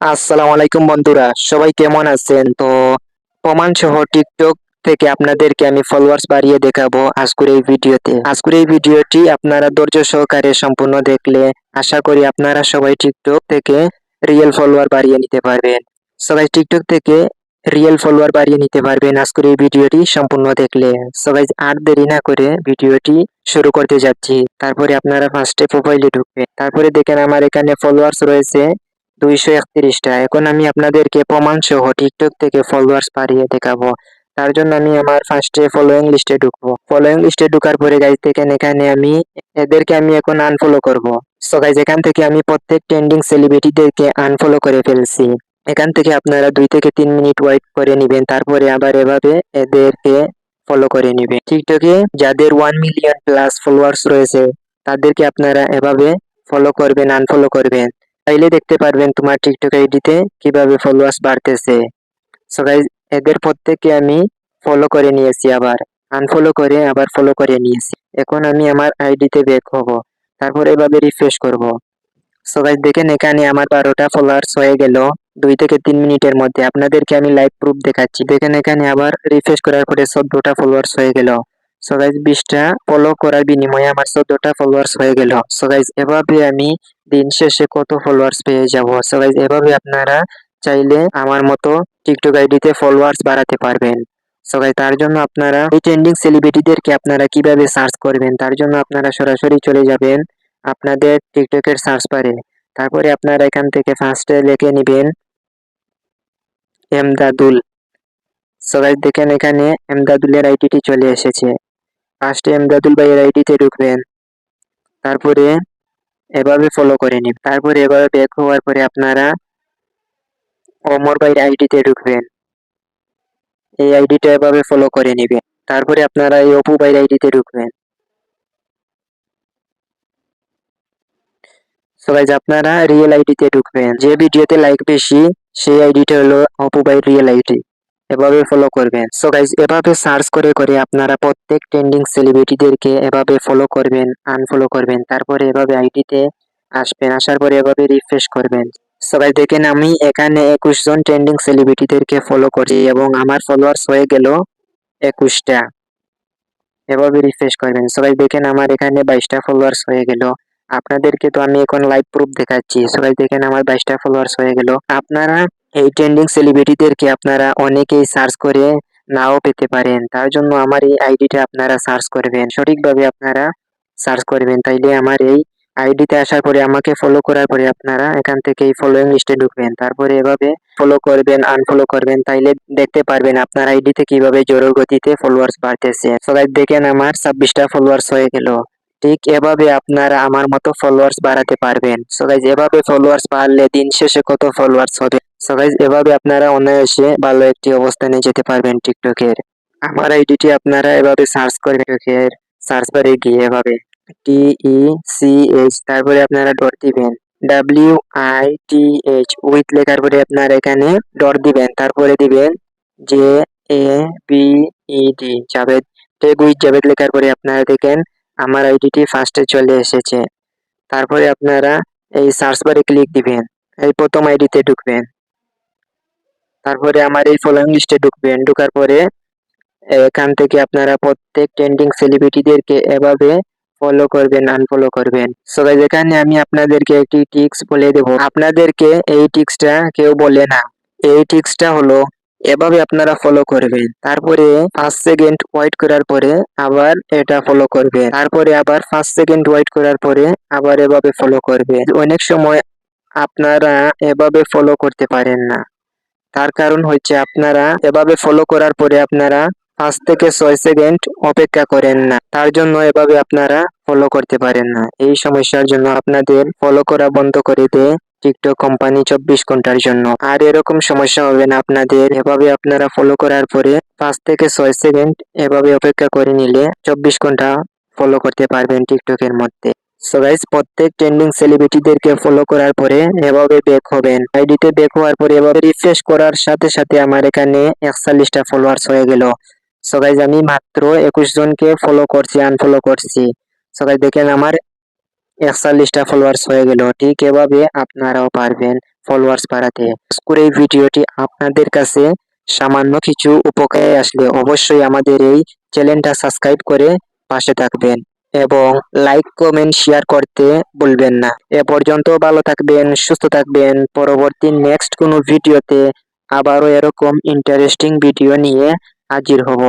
আসসালামু আলাইকুম বন্ধুরা, সবাই কেমন আছেন? তো প্রমাণ সহ টিকটক থেকে আপনাদেরকে আমি ফলোয়ার্স বাড়িয়ে দেখাবো আজকের এই ভিডিওতে। আজকের এই ভিডিওটি আপনারা ধৈর্য সহকারে সম্পূর্ণ দেখলে আশা করি আপনারা সবাই টিকটক থেকে রিয়েল ফলোয়ার বাড়িয়ে নিতে পারবেন। সবাই টিকটক থেকে রিয়েল ফলোয়ার বাড়িয়ে নিতে পারবেন আজকের এই ভিডিওটি সম্পূর্ণ দেখলে। সবাই আর দেরি না করে ভিডিওটি শুরু করতে যাচ্ছি। তারপরে আপনারা ফার্স্টে প্রোফাইলে ঢুকবেন। তারপরে দেখেন আমার এখানে ফলোয়ার্স রয়েছে দুইশো একত্রিশটা। এখন আমি আপনাদেরকে প্রমাণ সহ টিকটক থেকে ফলোয়ার্স বাড়িয়ে দেখাবো। তার জন্য আমি আমার ফার্স্টে ফলোয়িং লিস্টে ঢুকবো। ফলোয়িং লিস্টে ঢুকার পরে গাইজ থেকে এখানে আমি এদেরকে আমি এখন আনফলো করব। সো গাইজ এখান থেকে আমি প্রত্যেক ট্রেন্ডিং সেলিব্রিটিদেরকে আনফলো করে ফেলছি। এখান থেকে আপনারা দুই থেকে তিন মিনিট ওয়েট করে নেবেন। তারপরে আবার এভাবে এদেরকে ফলো করে নেবেন। টিকটকে যাদের ওয়ান মিলিয়ন প্লাস ফলোয়ার্স রয়েছে, তাদেরকে আপনারা এভাবে ফলো করবেন আনফলো করবেন। চাইলে দেখতে পারবেন তোমার টিকটক আইডিতে কীভাবে ফলোয়ার্স বাড়তেছে। সো গাইজ এদের প্রত্যেককে আমি ফলো করে নিয়েছি আবার। আনফলো করে, আবার ফলো করে নিয়েছি। এখন আমি আমার আইডিতে ব্যাক হব। তারপর এভাবে রিফ্রেশ করব। সো গাইজ দেখেন এখানে আমার বারোটা ফলোয়ার্স হয়ে গেল দুই থেকে তিন মিনিটের মধ্যে। আপনাদেরকে আমি লাইভ প্রুফ দেখাচ্ছি। দেখেন এখানে আবার রিফ্রেশ করার পরে চোদ্দটা ফলোয়ার্স হয়ে গেল। সো গাইজ বিশটা ফলো করার বিনিময়ে আমার চোদ্দটা ফলোয়ার্স হয়ে গেল। সো গাইজ এভাবে আমি দিন শেষে কত ফলোয়ার্স পেয়ে যাব? সো গাইজ এভাবে আপনারা চাইলে আমার মতো টিকটক আইডিতে ফলোয়ার্স বাড়াতে পারবেন। সো গাইজ তার জন্য আপনারা এই ট্রেন্ডিং সেলিব্রিটিদেরকে আপনারা কীভাবে সার্চ করবেন? তার জন্য আপনারা সরাসরি চলে যাবেন আপনাদের টিকটকের সার্চ বারে। তারপরে আপনারা এখান থেকে ফার্স্টে লিখে নেবেন এমদাদুল। সো গাইজ দেখেন এখানে এমদাদুলের আইডিটি চলে এসেছে। ফার্স্টে এমদাদুল ভাইয়ের আইডিতে ঢুকবেন। তারপরে এভাবে ফলো করে নিন। তারপরে এভাবে ব্যাক হওয়ার পরে আপনারা অমর ভাইয়ের আইডিতে ঢুকবেন। এই আইডিটা এভাবে ফলো করে নেবেন। তারপরে আপনারা এই অপু ভাইয়ের আইডিতে ঢুকবেন। সো গাইজ আপনারা রিয়েল আইডিতে ঢুকবেন। যে ভিডিওতে লাইক বেশি, সেই আইডিটা হলো অপু ভাইয়ের রিয়েল আইডি এভাবে ফলো করবেন। সো গাইজ এভাবে সার্চ করে করে আপনারা প্রত্যেক ট্রেন্ডিং সেলিব্রিটিদেরকে এভাবে ফলো করবেন আনফলো করবেন। তারপরে এভাবে আইডিতে আসবেন, আসার পরে এভাবে রিফ্রেশ করবেন। সবাই দেখেন আমি এখানে একুশ জন ট্রেন্ডিং সেলিব্রিটিদেরকে ফলো করি এবং আমার ফলোয়ার্স হয়ে গেল একুশটা। এভাবে রিফ্রেশ করবেন। সবাই দেখেন আমার এখানে বাইশটা ফলোয়ার্স হয়ে গেল। আপনাদেরকে তো আমি এখন লাইভ প্রুফ দেখাচ্ছি। সবাই দেখেন আমার বাইশটা ফলোয়ার্স হয়ে গেল। আপনারা এই ট্রেন্ডিং সেলিব্রিটিদেরকে আপনারা অনেকেই সার্চ করে নাও পেতে পারেন। তার জন্য আমার এই আইডিটা আপনারা সার্চ করবেন। সঠিকভাবে আপনারা সার্চ করবেন। তাইলে আমার এই আইডিতে আসার পরে, আমাকে ফলো করার পরে আপনারা এখান থেকে এই ফলোইং লিস্টে ঢুকবেন। তারপরে এভাবে ফলো করবেন আনফলো করবেন। তাইলে দেখতে পারবেন আপনার আইডিতে কীভাবে জোর গতিতে ফলোয়ার্স বাড়তেছে। সবাই দেখেন আমার ছাব্বিশটা ফলোয়ার্স হয়ে গেল। ঠিক এভাবে আপনারা আমার মতো ফলোয়ার্স বাড়াতে পারবেন। সো গাইজ এভাবে ফলোয়ার্স বাড়লে দিন শেষে কত ফলোয়ার্স হবে? সো গাইজ এভাবে আপনারা অনায়াসে ভালো একটি অবস্থানে যেতে পারবেন টিকটকের। আমার আইডিটি আপনারা এভাবে সার্চ করবেন টিকটকের সার্চ বারে গিয়ে এভাবে টি ই সি এইচ তারপরে আপনারা ডট দিবেন। W I T H with লেখার পরে আপনারা এখানে ডট দিবেন। তারপরে দিবেন J A B E D Javed tag with Javed লেখার পরে আপনারা দেখেন আমার আইডিটি ফার্স্টে চলে এসেছে। তারপরে আপনারা এই সার্চ বারে ক্লিক দিবেন। এই প্রথম আইডিতে ঢুকবেন। তারপরে আমার এই ফলোইং লিস্টে ঢুকবেন। ঢুকার পরে এখান থেকে আপনারা প্রত্যেক ট্রেন্ডিং সেলিব্রিটিদেরকে এভাবে ফলো করবেন আনফলো করবেন। সো গাইজ এখানে আমি আপনাদেরকে একটি টিক্স বলে দেব। আপনাদেরকে এই টিক্সটা কেউ বলে না। এই টিক্সটা হলো, এভাবে আপনারা ফলো করবেন। তারপরে পাঁচ সেকেন্ড ওয়েট করার পরে আবার এটা ফলো করবেন। তারপরে আবার পাঁচ সেকেন্ড ওয়েট করার পরে আবার এভাবে ফলো করবেন। অনেক সময় আপনারা এভাবে ফলো করতে পারেন না। তার কারণ হচ্ছে আপনারা এভাবে ফলো করার পরে আপনারা পাঁচ থেকে ছয় সেকেন্ড অপেক্ষা করেন না। তার জন্য এভাবে আপনারা ফলো করতে পারেন না। এই সমস্যার জন্য আপনাদের ফলো করা বন্ধ করে দেয় টিকটক কোম্পানি চব্বিশ ঘণ্টার জন্য। আর এরকম সমস্যা হবে না আপনাদের। এভাবে আপনারা ফলো করার পরে পাঁচ থেকে ছয় সেকেন্ড এভাবে অপেক্ষা করে নিলে চব্বিশ ঘণ্টা ফলো করতে পারবেন টিকটকের মধ্যে। সো গাইস প্রত্যেক ট্রেন্ডিং সেলিব্রিটিদেরকে ফলো করার পরে এভাবে ব্যাক হবেন। আইডিতে ব্যাক হওয়ার পরে এভাবে রিফ্রেশ করার সাথে সাথে আমার এখানে একচল্লিশটা ফলোয়ার্স হয়ে গেল। সো গাইজ আমি মাত্র একুশ জনকে ফলো করছি আনফলো করছি। সো গাইজ দেখেন আমার একচল্লিশটা ফলোয়ার্স হয়ে গেল। ঠিক এভাবে আপনারাও পারবেন ফলোয়ার্স বাড়াতে। এই ভিডিওটি আপনাদের কাছে সামান্য কিছু উপকারে আসলে অবশ্যই আমাদের এই চ্যানেলটা সাবস্ক্রাইব করে পাশে থাকবেন। এবং লাইক কমেন্ট শেয়ার করতে বলবেন না। এ পর্যন্ত ভালো থাকবেন, সুস্থ থাকবেন। পরবর্তী নেক্সট কোনো ভিডিওতে আবারও এরকম ইন্টারেস্টিং ভিডিও নিয়ে হাজির হব।